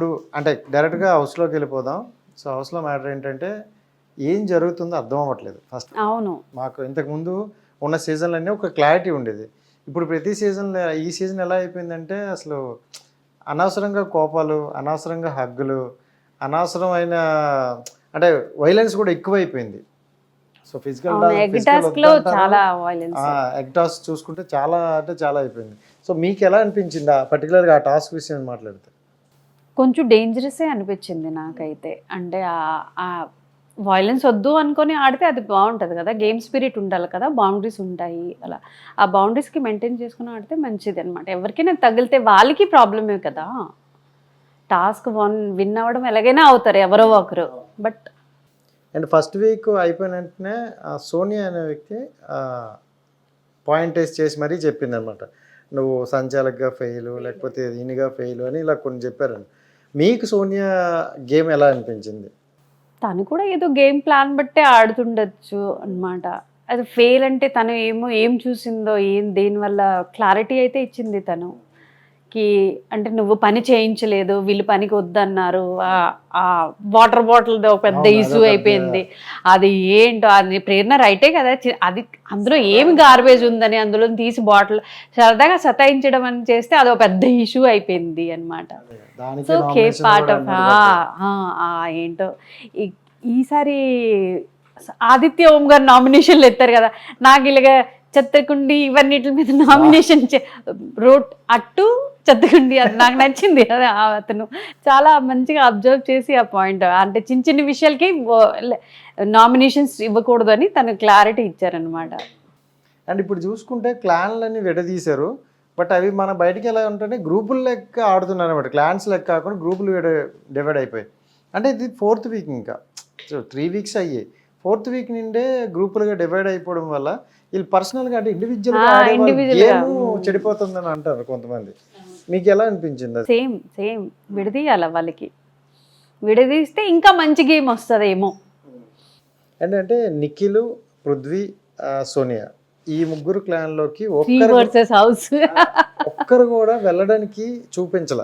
ఇప్పుడు అంటే డైరెక్ట్గా హౌస్లోకి వెళ్ళిపోదాం. సో హౌస్లో మ్యాటర్ ఏంటంటే ఏం జరుగుతుందో అర్థం అవ్వట్లేదు ఫస్ట్. అవును. మాకు ఇంతకుముందు ఉన్న సీజన్లన్నీ ఒక క్లారిటీ ఉండేది. ఇప్పుడు ప్రతి సీజన్ ఈ సీజన్ ఎలా అయిపోయిందంటే అసలు అనవసరంగా కోపాలు అనవసరంగా హగ్గులు అనవసరమైన అంటే వైలెన్స్ కూడా ఎక్కువైపోయింది. సో ఫిజికల్ ఎగ్ టాస్క్ చూసుకుంటే చాలా అంటే చాలా అయిపోయింది. సో మీకు ఎలా అనిపించింది? ఆ పర్టికులర్గా ఆ టాస్క్ విషయం మాట్లాడితే. కొంచెం డేంజరసే అనిపించింది నాకైతే. అంటే ఆ- వైలెన్స్ వద్దు అనుకొని ఆడితే అది బాగుంటుంది కదా. గేమ్ స్పిరిట్ ఉండాలి కదా. బౌండరీస్ ఉంటాయి. అలా. ఆ బౌండరీస్కి మెయింటైన్ చేసుకుని ఆడితే మంచిది అనమాట ఎవరికైనా తగిలితే వాళ్ళకి ప్రాబ్లమే కదా. టాస్క్ వన్ విన్ అవ్వడం ఎలాగైనా అవుతారు ఎవరో ఒకరు. బట్ అండ్ ఫస్ట్ వీక్ అయిపోయిన వెంటనే ఆ సోనియా అనే వ్యక్తి పాయింట్ చేసి మరీ చెప్పింది అనమాట నువ్వు సంచాలకుగా ఫెయిల్ లేకపోతే దీనిగా ఫెయిల్ అని ఇలా కొన్ని చెప్పారండి మీకు సోనియా గేమ్ ఎలా అనిపించింది? తను కూడా ఏదో గేమ్ ప్లాన్ బట్టే ఆడుతుండొచ్చు అన్నమాట. అది ఫెయిల్ అంటే తను ఏమో ఏం చూసిందో ఏం దేనివల్ల క్లారిటీ అయితే ఇచ్చింది తను. కి అంటే నువ్వు పని చేయించలేదు వీళ్ళు పనికి వద్దన్నారు ఆ- వాటర్ బాటిల్ ఒక పెద్ద ఇష్యూ అయిపోయింది. అది ఏంటో అది ప్రేరణ రైటే కదా అది అందులో ఏం గార్బేజ్ ఉందని అందులో తీసి బాటిల్ సరదాగా సతాయించడం అని చేస్తే అది ఒక పెద్ద ఇష్యూ అయిపోయింది అన్నమాట. దానికి సో కే పార్ట్ ఆఫ్ ఏంటో. ఈసారి ఆదిత్య ఓం గారు నామినేషన్లు ఎత్తారు కదా నాకు ఇలాగ చెత్తకుండి ఇవన్నిటి మీద నామినేషన్ రోడ్ అట్టు చెత్తకుండి అది నాకు నచ్చింది అదే అతను. చాలా మంచిగా అబ్జర్వ్ చేసి ఆ పాయింట్. అంటే చిన్న చిన్న విషయాలకి నామినేషన్స్ ఇవ్వకూడదు అని తను క్లారిటీ ఇచ్చారనమాట అండ్ ఇప్పుడు చూసుకుంటే క్లాన్లన్నీ విడదీశారు. బట్ అవి మన బయటికి ఎలా ఉంటే గ్రూపుల లెక్క ఆడుతున్నారు అనమాట క్లాన్స్ లెక్క కాకుండా గ్రూపులు విడ డివైడ్ అయిపోయాయి. అంటే ఇది ఫోర్త్ వీక్ ఇంకా. సో త్రీ వీక్స్ అయ్యాయి. ఫోర్త్ వీక్ నుండే గ్రూపులుగా డివైడ్ అయిపోవడం వల్ల వీళ్ళు పర్సనల్గా అంటే ఇండివిజువల్గా చెడిపోతుందని అంటారు కొంతమంది. మీకు ఎలా అనిపించింది సేమ్ సేమ్. విడదీయాల వాళ్ళకి. విడదీస్తే ఇంకా మంచి గేమ్ వస్తుందేమో. ఏంటంటే నిఖిల్ పృథ్వీ సోనియా. ఈ ముగ్గురు త్రీ ఒక్కరు వర్సెస్ హౌస్. ఒక్కరు కూడా వెళ్ళడానికి చూపించల.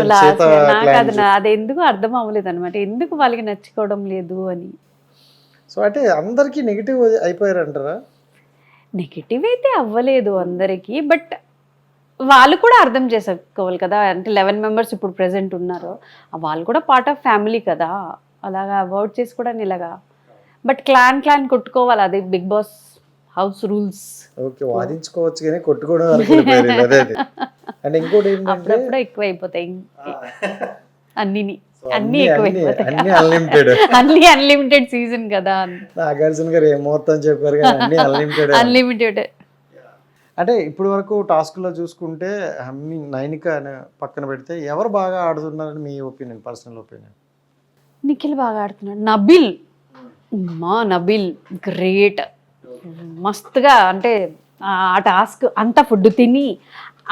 క్లాన్ అది ఎందుకు అర్థం అవ్వలేదు అనమాట ఎందుకు వాళ్ళకి నచ్చుకోవడం లేదు అని. సో అంటే అందరికీ నెగిటివ్ అయిపోయారంటారా? నెగిటివ్ అయితే అవ్వలేదు అందరికీ బట్ వాళ్ళు కూడా అర్థం చేసుకోవాలి కదా. అంటే లెవెన్ మెంబర్స్ ఇప్పుడు ప్రెసెంట్ ఉన్నారు. వాళ్ళు కూడా పార్ట్ ఆఫ్ ఫ్యామిలీ కదా. అలాగా అవాయిడ్ చేసుకోవడానికి ఇలాగా. బట్ క్లాన్ క్లాన్ కొట్టుకోవాలి. అది Bigg Boss house rules okay వాదించుకోవచ్చు కానీ కొట్టుకోవడం అండ్. ఇంకోటి అప్పుడప్పుడు ఎక్కువ అయిపోతాయి అన్నిని. అన్ని అన్లిమిటెడ్ అన్ని అన్లిమిటెడ్ సీజన్ కదా. నాగార్జున గారు ఏం మొత్తం చెప్పారు అన్లిమిటెడ్ అన్లిమిటెడ్ అంటే ఇప్పుడు వరకు టాస్క్లో చూసుకుంటే మీ నైనిక అనే పక్కన పెడితే ఎవరు బాగా ఆడుతున్నారని మీ ఒపీనియన్ పర్సనల్ ఒపీనియన్? నిఖిల్ బాగా ఆడుతున్నాడు. నబిల్. మా నబిల్. గ్రేట్. మస్తుగా అంటే ఆ టాస్క్ అంత ఫుడ్ తిని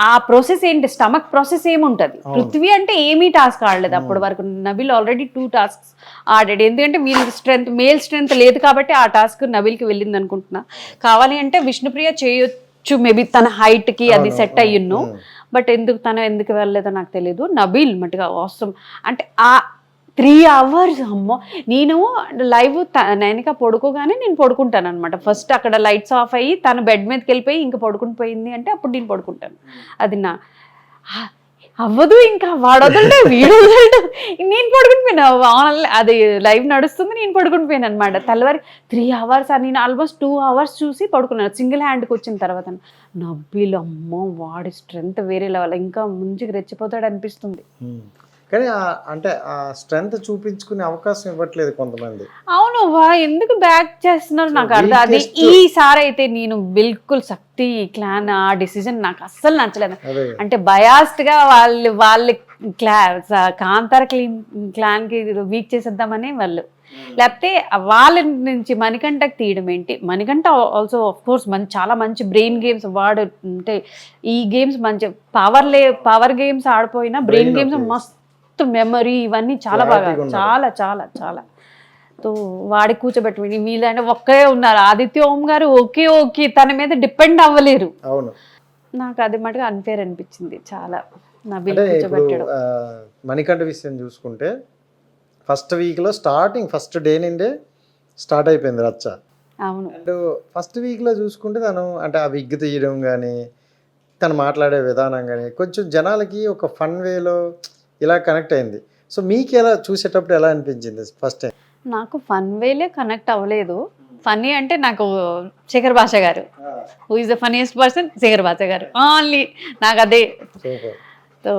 ఆ ప్రాసెస్ ఏంటి? స్టమక్ ప్రాసెస్ ఏముంటది? పృథ్వీ అంటే ఏమీ టాస్క్ ఆడలేదు అప్పటి వరకు. నబిల్ ఆల్రెడీ టూ టాస్క్స్ ఆడాడు. ఎందుకంటే వీళ్ళ స్ట్రెంత్ మేల్ స్ట్రెంత్ లేదు కాబట్టి ఆ టాస్క్ నబిల్కి వెళ్ళింది అనుకుంటున్నా కావాలి అంటే విష్ణుప్రియ చేయొచ్చు. మేబీ తన height కి అది సెట్ అయ్యున్ను బట్ ఎందుకు తను ఎందుకు వెళ్ళలేదో నాకు తెలియదు నబీల్ మటుగా అవసరం అంటే ఆ త్రీ అవర్స్ అమ్మో. నేను లైవ్ నైనిక పడుకోగానే నేను పడుకుంటాను అనమాట ఫస్ట్ అక్కడ లైట్స్ ఆఫ్ అయ్యి తను బెడ్ మీదకి వెళ్ళిపోయి ఇంకా పడుకుని పోయింది అంటే అప్పుడు నేను పడుకుంటాను. అది నా. అవ్వదు ఇంకా. వాడొదలడు వీడు వదలడు. నేను పడుకుని పోయినా ఆన్- అది లైవ్ నడుస్తుంది నేను పడుకుని పోయాను అనమాట తెల్లవారి త్రీ అవర్స్ నేను ఆల్మోస్ట్ టూ అవర్స్ చూసి పడుకున్నాను సింగిల్ హ్యాండ్కి వచ్చిన తర్వాత. నబ్బీలు అమ్మ వాడి స్ట్రెంగ్త్ వేరే లెవెల్ ఇంకా ముందుకు రెచ్చిపోతాడు అనిపిస్తుంది కానీ అంటే ఆ స్ట్రెంగ్త్ చూపించుకునే అవకాశం ఇవ్వట్లేదు కొంతమంది. అవును వా ఎందుకు బ్యాక్ చేస్తున్నారు? నాకు అర్థం అది. ఈసారి అయితే నేను బిల్కుల్ శక్తి క్లాన్ ఆ డిసిజన్ నాకు అస్సలు నచ్చలేదు. అంటే బయాస్డ్గా వాళ్ళు వాళ్ళ క్లా కాంతార క్లీన్ క్లాన్కి వీక్ చేసేద్దామని వాళ్ళు. లేకపోతే వాళ్ళ నుంచి మణికంటకి తీయడం ఏంటి? మణికంట ఆల్సో ఆఫ్ కోర్స్ మంచి చాలా మంచి బ్రెయిన్ గేమ్స్ వాడు అంటే ఈ గేమ్స్ మంచి పవర్ లే పవర్ గేమ్స్ ఆడిపోయినా బ్రెయిన్ గేమ్స్ okay. మస్తు మెమరీ ఇవన్నీ చాలా బాగా. చాలా చాలా చాలా. తో వాడి కూర్చోబెట్టి వీళ్ళంటే ఒక్కరే ఉన్నారు. ఆదిత్య ఓం గారు ఓకే ఓకే. తన మీద డిపెండ్ అవ్వలేరు. అవును. నాకు అది మటుగా అన్ఫేర్ అనిపించింది చాలా. ఆ, మణికంఠ విషయం చూసుకుంటే ఫస్ట్ వీక్లో స్టార్టింగ్ ఫస్ట్ డే నుండే స్టార్ట్ అయిపోయింది రచ్చ. అవును. అండ్ ఫస్ట్ వీక్లో చూసుకుంటే తను అంటే ఆ విగ్ తీయడం కానీ తను మాట్లాడే విధానం కానీ కొంచెం జనాలకి ఒక ఫన్ వేలో ఇలా కనెక్ట్ అయింది. సో మీకు ఎలా చూసేటప్పుడు ఎలా అనిపించింది ఫస్ట్ టైం నాకు ఫన్ వేలే కనెక్ట్ అవ్వలేదు. ఫన్నీ అంటే నాకు Sekhar Basha garu. Who is the funniest person Sekhar Basha garu. Only నాకు అదే. సో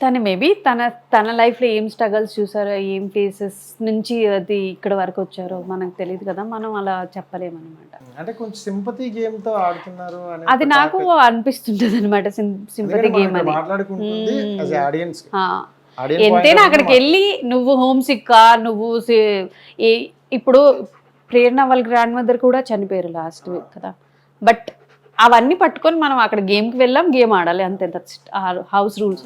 తను మేబీ తన తన లైఫ్లో ఏం స్ట్రగల్స్ చూసారో ఏం ఫేసెస్ నుంచి అది ఇక్కడ వరకు వచ్చారో మనకు తెలియదు కదా. మనం అలా చెప్పలేమన్నమాట. అంటే కొంచెం సింపతి గేమ్తో ఆడుతున్నారు అది నాకు. అనిపిస్తుంటది అనమాట సింపతి గేమ్ point ఎంతైనా అక్కడికి వెళ్ళి నువ్వు హోమ్ సిక్కా నువ్వు ఇప్పుడు ప్రేరణ వాళ్ళ గ్రాండ్ మదర్ కూడా చనిపోయారు లాస్ట్ వీక్ కదా. బట్ అవన్నీ పట్టుకొని మనం అక్కడ గేమ్కి వెళ్ళాం గేమ్ ఆడాలి అంతే. House rules